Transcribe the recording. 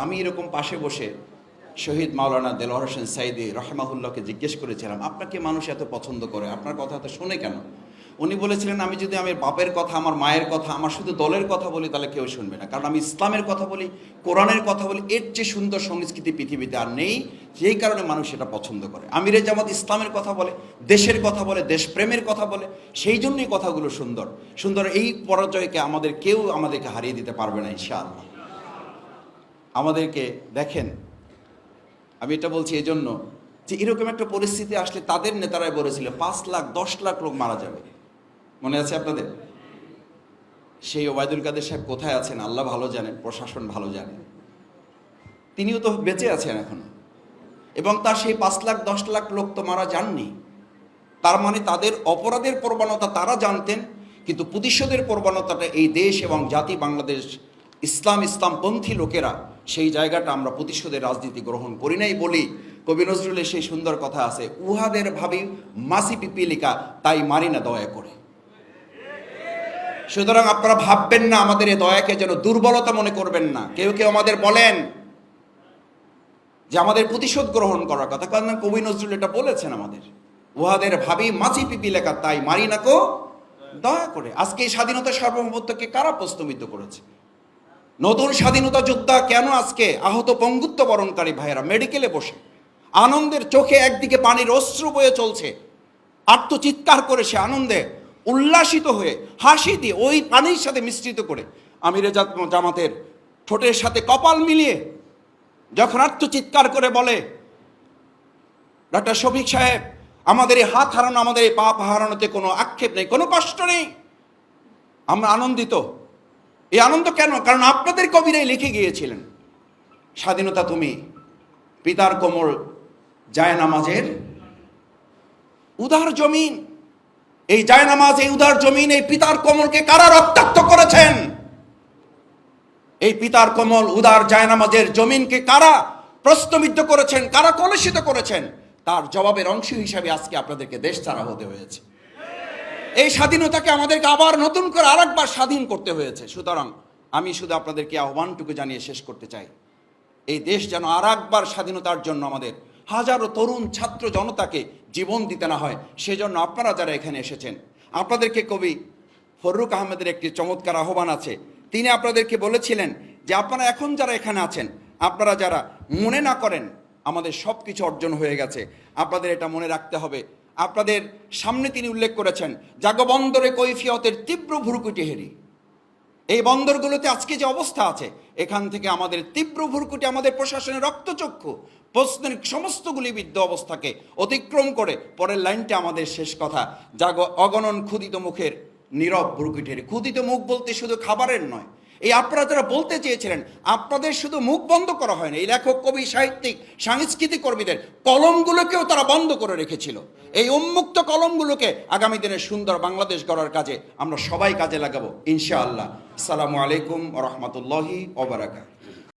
আমি এরকম পাশে বসে শহীদ মাওলানা দেলোয়ার হোসেন সাইদি রহমাহুল্লাহকে জিজ্ঞেস করেছিলাম আপনাকে মানুষ এত পছন্দ করে? আপনার কথা এত শোনে কেন? উনি বলেছিলেন, আমি যদি আমার বাপের কথা, আমার মায়ের কথা, আমার শুধু দলের কথা বলি, তাহলে কেউ শুনবে না। কারণ আমি ইসলামের কথা বলি, কোরআনের কথা বলি, এর চেয়ে সুন্দর সংস্কৃতি পৃথিবীতে আর নেই, যেই কারণে মানুষ এটা পছন্দ করে। আমিরে জামাত ইসলামের কথা বলে, দেশের কথা বলে, দেশপ্রেমের কথা বলে, সেই জন্যই কথাগুলো সুন্দর। সুন্দর এই পরাজয়কে আমাদের কেউ আমাদেরকে হারিয়ে দিতে পারবে না, ইনশাআল্লাহ। আমাদেরকে দেখেন। আমি এটা বলছি এই জন্য যে এরকম একটা পরিস্থিতি আসলে তাদের নেতারাই বলেছিল, পাঁচ লাখ, দশ লাখ লোক মারা যাবে। মনে আছে আপনাদের? সেই ওবায়দুল কাদের সাহেব কোথায় আছেন? আল্লাহ ভালো জানেন, প্রশাসন ভালো জানেন তিনিও তো বেঁচে আছেন এখনও। এবং তার সেই পাঁচ লাখ, দশ লাখ লোক তো মারা যাননি। তার মানে তাদের অপরাধের প্রবণতা তারা জানতেন, কিন্তু প্রতিশোধের প্রবণতাটা এই দেশ এবং জাতি বাংলাদেশ ইসলাম, ইসলামপন্থী লোকেরা সেই জায়গাটা আমরা প্রতিশোধের রাজনীতি গ্রহণ করি নাই বলি। কবি নজরুলের সেই সুন্দর কথা আছে, উহাদের ভাবি মাসি পিপিলিকা তাই মারি না দয়া করে। সুতরাং আপনারা ভাববেন না আমাদের এই দয়াকে যেন দুর্বলতা মনে করবেন না। কেউ কেউ আমাদের বলেন যে আমাদের প্রতিশোধ গ্রহণ করার কথা, কারণ কবি নজরুল এটা বলেছেন আমাদের। উহাদের ভাবি মাছি পিপি লেখা তাই মারি না কো দয়া করে। আজকে এই স্বাধীনতা সার্বভৌমত্বকে কারা প্রস্তমিত করেছে? নতুন স্বাধীনতা যোদ্ধা কেন আজকে আহত পঙ্গুত্ব বরণকারী ভাইয়েরা মেডিকেলে বসে? আনন্দের চোখে একদিকে পানির অশ্রু বয়ে চলছে। আত্মচিৎকার করে সে আনন্দে উল্লাসিত হয়ে হাসি দিয়ে ওই পানির সাথে মিশ্রিত করে আমিরে জামাতের ঠোঁটের সাথে কপাল মিলিয়ে যখন আত্মচিৎকার করে বলে ডক্টর শফিক সাহেব, আমাদের এই হাত হারানো, আমাদের এই পা হারানোতে কোনো আক্ষেপ নেই, কোনো কষ্ট নেই। আমরা আনন্দিত এই আনন্দ কেন? কারণ আপনাদের কবিরাই লিখে গিয়েছিলেন। স্বাধীনতা তুমি, পিতার কোমল জায়নামাজের উদার জমিন। এই জায়নামাজ এই উদার জমিন, এই পিতার কোমলকে কারা রক্তাক্ত করেছেন? এই পিতার কোমল, উদার জায়নামাজের জমিনকে কারা প্রস্তমিত করেছেন, কারা কলুষিত করেছেন? তার জবাবের অংশ হিসাবে আজকে আপনাদেরকে দেশ ছাড়া হতে হয়েছে। এই স্বাধীনতাকে আমাদেরকে আবার নতুন করে আরেকবার স্বাধীন করতে হয়েছে। সুতরাং আমি শুধু আপনাদেরকে আহ্বানটুকু জানিয়ে শেষ করতে চাই। এই দেশ যেন আর একবার স্বাধীনতার জন্য আমাদের হাজারো তরুণ ছাত্র জনতাকে জীবন দিতে না হয়, সেজন্য আপনারা যারা এখানে এসেছেন, আপনাদেরকে কবি ফররুক আহমেদের একটি চমৎকার আহ্বান আছে। তিনি আপনাদেরকে বলেছিলেন যে, আপনারা এখন যারা এখানে আছেন, আপনারা যারা মনে না করেন, আমাদের সব কিছু অর্জন হয়ে গেছে। আপনাদের এটা মনে রাখতে হবে আপনাদের সামনে তিনি উল্লেখ করেছেন জাগবন্দরে কৈফিয়তের তীব্র ভুরকুটি হেরি। এই বন্দরগুলোতে আজকে যে অবস্থা আছে, এখান থেকে আমাদের তীব্র ভুরকুটি আমাদের প্রশাসনের রক্তচক্ষু, প্রশ্নের সমস্ত গুলিবিদ্ধ অবস্থাকে অতিক্রম করে পরের লাইনটা আমাদের শেষ কথা। জাগ অগণন ক্ষুদিত মুখের নীরব ভুরকুটের ক্ষুদিত মুখ বলতে শুধু খাবারের নয় এই আপনারা যারা বলতে চেয়েছিলেন, আপনাদের শুধু মুখ বন্ধ করা হয়নি। এই লেখক, কবি, সাহিত্যিক, সাংস্কৃতিক কর্মীদের কলমগুলোকেও তারা বন্ধ করে রেখেছিল। এই উন্মুক্ত কলমগুলোকে আগামী দিনের সুন্দর বাংলাদেশ গড়ার কাজে আমরা সবাই কাজে লাগাবো, ইনশাআল্লাহ। আসসালামু আলাইকুম রহমতুল্লাহি ওবরাকাত